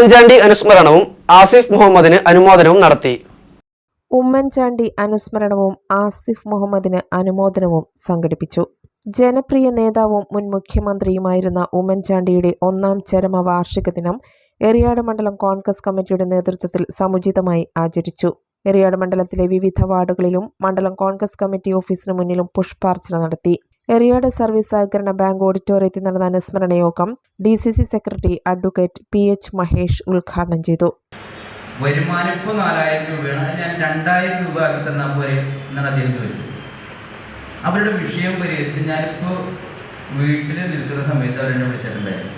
ഉമ്മൻചാണ്ടി അനുസ്മരണവും ആസിഫ് മുഹമ്മദിന് അനുമോദനവും നടത്തി. ഉമ്മൻചാണ്ടി അനുസ്മരണവും ആസിഫ് മുഹമ്മദിന് അനുമോദനവും സംഘടിപ്പിച്ചു. ജനപ്രിയ നേതാവും മുൻ മുഖ്യമന്ത്രിയുമായിരുന്ന ഉമ്മൻചാണ്ടിയുടെ ഒന്നാം ചരമ വാർഷിക ദിനം എറിയാട് മണ്ഡലം കോൺഗ്രസ് കമ്മിറ്റിയുടെ നേതൃത്വത്തിൽ സമുചിതമായി ആചരിച്ചു. എറിയാട് മണ്ഡലത്തിലെ വിവിധ വാർഡുകളിലും മണ്ഡലം കോൺഗ്രസ് കമ്മിറ്റി ഓഫീസിന് മുന്നിലും പുഷ്പാർച്ചന നടത്തി. എറിയാട് സർവീസ് സഹകരണ ബാങ്ക് ഓഡിറ്റോറിയത്തിൽ നടന്ന അനുസ്മരണ യോഗം D C C secretary advocate P H Mahesh ഉദ്ഘാടനം ചെയ്തു. വരുമാനം ഇപ്പോൾ നാലായിരം രൂപയാണ്. അത് ഞാൻ രണ്ടായിരം രൂപ ആക്കി തന്നാൽ പോരെ എന്നാണ് അദ്ദേഹം ചോദിച്ചത്. അവരുടെ വിഷയം പരിഹരിച്ച് ഞാനിപ്പോൾ വീട്ടിൽ നിൽക്കുന്ന സമയത്ത് അവരെന്നെ വിളിച്ചിട്ടുണ്ടായിരുന്നു.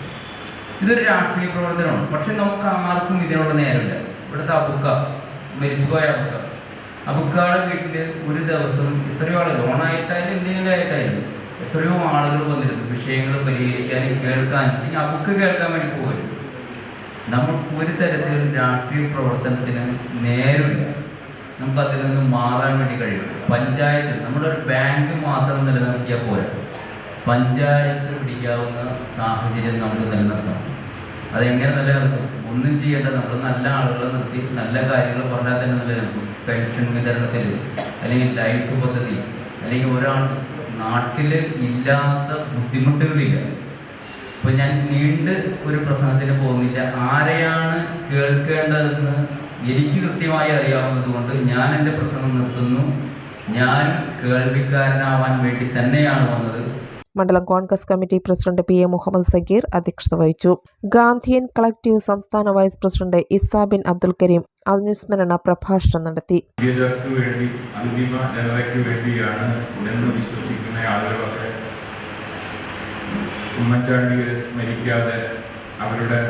ഇതൊരു രാഷ്ട്രീയ പ്രവർത്തനമാണ്. പക്ഷെ നമുക്ക് ആർക്കും ഇതിനുള്ള നേരമില്ല. ഇവിടുത്തെ അബുക്ക മരിച്ചുപോയ അബുക്ക. അബുക്കാടെ വീട്ടിൽ ഒരു ദിവസം എത്രയോ ആളുകൾ ലോണായിട്ടായാലും എന്തെങ്കിലും ആയിട്ടായാലും എത്രയോ ആളുകൾ വന്നിരുന്നു. വിഷയങ്ങൾ പരിഹരിക്കാനും കേൾക്കാനും. അല്ലെങ്കിൽ അവർക്ക് കേൾക്കാൻ വേണ്ടി പോകരുത് നമുക്ക് ഒരു തരത്തിലും രാഷ്ട്രീയ പ്രവർത്തനത്തിന് നേരമില്ല നമുക്ക് അതിൽ നിന്ന് മാറാൻ വേണ്ടി കഴിയും. പഞ്ചായത്ത് നമ്മുടെ ഒരു ബാങ്ക് മാത്രം നിലനിർത്തിയാൽ പോരാ. പഞ്ചായത്ത് പിടിക്കാവുന്ന സാഹചര്യം നമുക്ക് നിലനിർത്തണം. അതെങ്ങനെ നിലനിർത്തും? ഒന്നും ചെയ്യേണ്ട. നമ്മൾ നല്ല ആളുകളെ നിർത്തി നല്ല കാര്യങ്ങൾ പറഞ്ഞാൽ തന്നെ നിലനിർത്തും. പെൻഷൻ വിതരണത്തിൽ അല്ലെങ്കിൽ ലൈഫ് പദ്ധതി അല്ലെങ്കിൽ ഒരാൾക്ക് നാട്ടിൽ ഇല്ലാത്ത ബുദ്ധിമുട്ടുകളില്ല. അപ്പോൾ ഞാൻ നീണ്ട് ഒരു പ്രസംഗത്തിന് പോകുന്നില്ല. ആരെയാണ് കേൾക്കേണ്ടതെന്ന് എനിക്ക് കൃത്യമായി അറിയാവുന്നത് കൊണ്ട് ഞാൻ എന്റെ പ്രസംഗം നിർത്തുന്നു. ഞാൻ കേൾവിക്കാരനാവാൻ വേണ്ടി തന്നെയാണ് വന്നത്. മണ്ഡലം Congress committee president P A Muhammad Sageer അധ്യക്ഷത വഹിച്ചു. ഗാന്ധിയൻ കളക്റ്റീവ് സംസ്ഥാന വൈസ് പ്രസിഡന്റ് ഇസാബിൻ അബ്ദുൽ കരീം അനുസ്മരണ പ്രഭാഷണം നടത്തി. വേണ്ടി ഉണ്ടെന്ന് വിശ്വസിക്കുന്ന ആളുകളൊക്കെ സ്മരിക്കാതെ അവരുടെ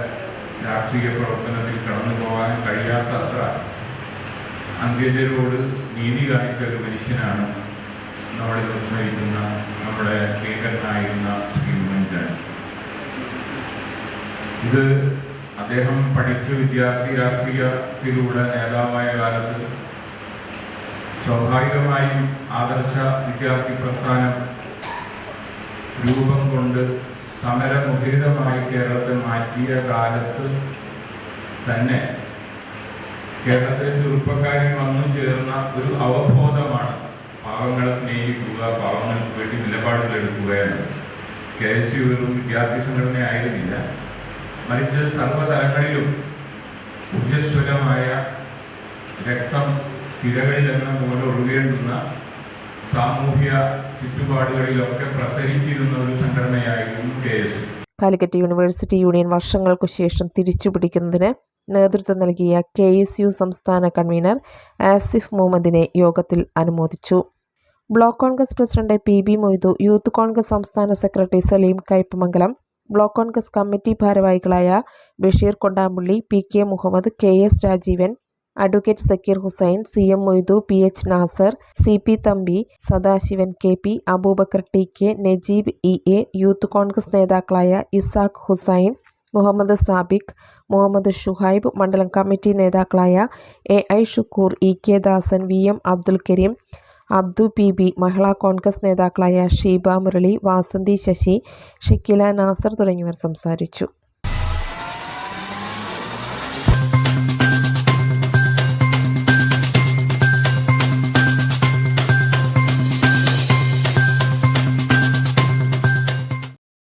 രാഷ്ട്രീയ പ്രവർത്തനത്തിൽ കടന്നു പോകാൻ കഴിയാത്തത്ര അന്ത്യജരോട് നീതി കാണിച്ച ഒരു മനുഷ്യനാണ് നമ്മളിന്ന് സ്മരിക്കുന്ന നമ്മുടെ പ്രിയങ്കരനായിരുന്ന ശ്രീ ഉമ്മൻചാണ്ടി. ഇത് അദ്ദേഹം പഠിച്ച വിദ്യാർത്ഥി രാഷ്ട്രീയത്തിലൂടെ നേതാവായ കാലത്ത് സ്വാഭാവികമായും ആദർശ വിദ്യാർത്ഥി പ്രസ്ഥാനം രൂപം കൊണ്ട് സമരമുഖരിതമായി കേരളത്തെ മാറ്റിയ കാലത്ത് തന്നെ കേരളത്തിലെ ചെറുപ്പക്കാരിൽ വന്നു ചേർന്ന ഒരു അവബോധമാണ് പാവങ്ങളെ സ്നേഹിക്കുക പാവങ്ങൾക്ക് വേണ്ടി നിലപാടുകൾ എടുക്കുക എന്നത്. കെ എസ് യു ഒരു വിദ്യാർത്ഥി സംഘടന ആയിരുന്നില്ല മറിച്ച് സർവതലങ്ങളിലും ഊർജസ്വലമായ രക്തം സിരകളിലെന്ന പോലെ ഒഴുകേണ്ടുന്ന സാമൂഹ്യ ചുറ്റുപാടുകളിലൊക്കെ പ്രസരിച്ചിരുന്ന ഒരു സംഘടനയായിരുന്നു K S. Calicut university union വർഷങ്ങൾക്കു ശേഷം തിരിച്ചുപിടിക്കുന്നതിന് നേതൃത്വം നൽകിയ കെ എസ് യു സംസ്ഥാന കൺവീനർ ആസിഫ് മുഹമ്മദിനെ യോഗത്തിൽ അനുമോദിച്ചു. Block Congress president P B Moidu youth Congress സംസ്ഥാന secretary Saleem Kaipamangalam block Congress committee ഭാരവാഹികളായ Basheer Kondampully P K Muhammad K S Rajeevan advocate Zakir Hussain C M Moidu P H Nasar C P Thampi Sadasivan K P Aboobacker T K Najeeb E A youth Congress നേതാക്കളായ ഇസാഖ് ഹുസൈൻ മുഹമ്മദ് സാബിഖ് മുഹമ്മദ് ഷുഹൈബ് മണ്ഡലം committee നേതാക്കളായ A I Shukkoor E K Dasan V M Abdul Kareem Abdu P B Mahila Congress നേതാക്കളായ ഷീബ മുരളി വാസന്തി ശശി ഷക്കീല നാസർ തുടങ്ങിയവർ സംസാരിച്ചു.